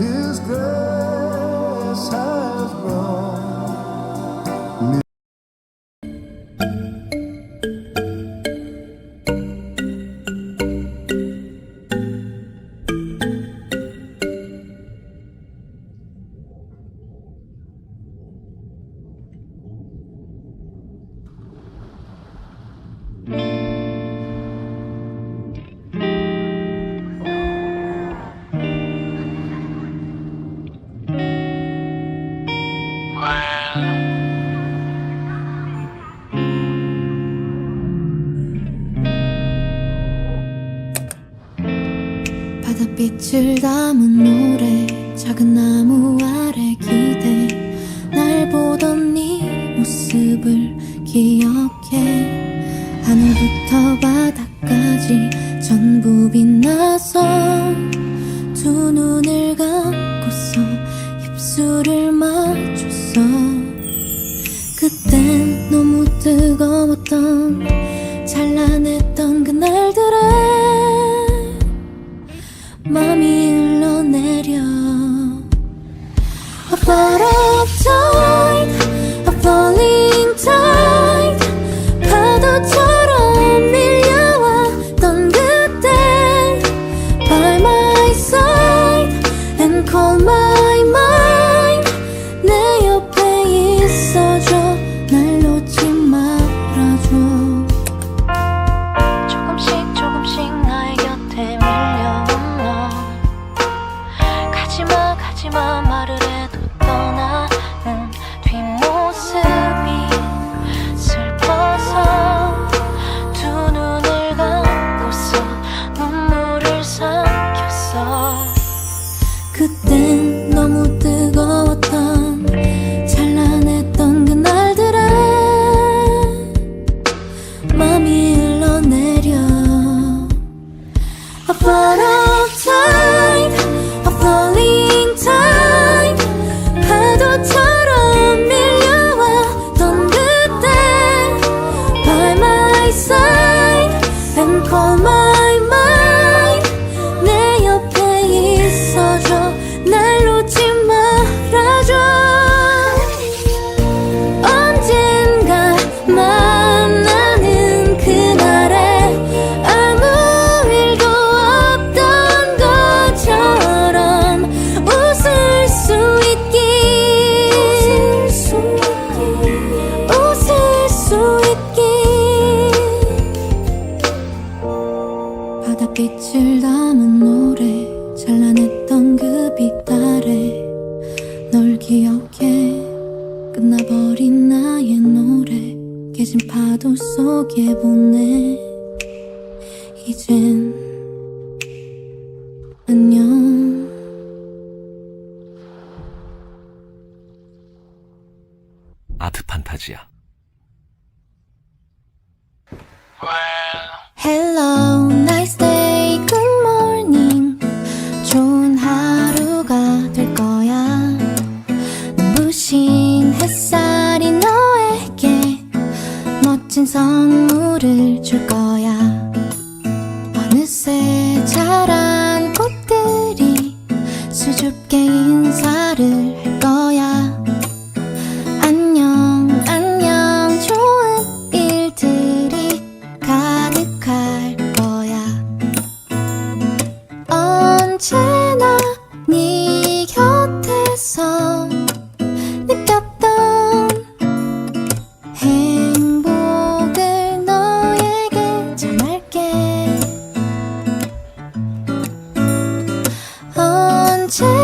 His grace 빛을 담은 노래 작은 나무 아래 기대. 날 보던 네 모습을 기억해. 하늘부터 바다까지 전부 빛나서 두 눈을 감고서 입술을 맞췄어 그땐 너무 뜨 맘이 흘러내려 A flood of tide A falling tide 파도처럼 밀려왔던 그때 By my side And call my A flood of tide A falling tide 파도처럼 밀려왔던 그때 By my side And call my mind 내 옆에 있어줘 날 놓지 말아줘 언젠가 만나 파도 속에 보내 이젠 안녕 아트 판타지야. Hello, nice day, good morning. 좋은 하루가 될 거야. 눈부신 햇살 멋진 선물을 줄 거야. 어느새 자란 꽃들이 수줍게 인사를 할 거야. 안녕, 안녕, 좋은 일들이 가득할 거야. 언제나 네 곁에서 느꼈던 행 change.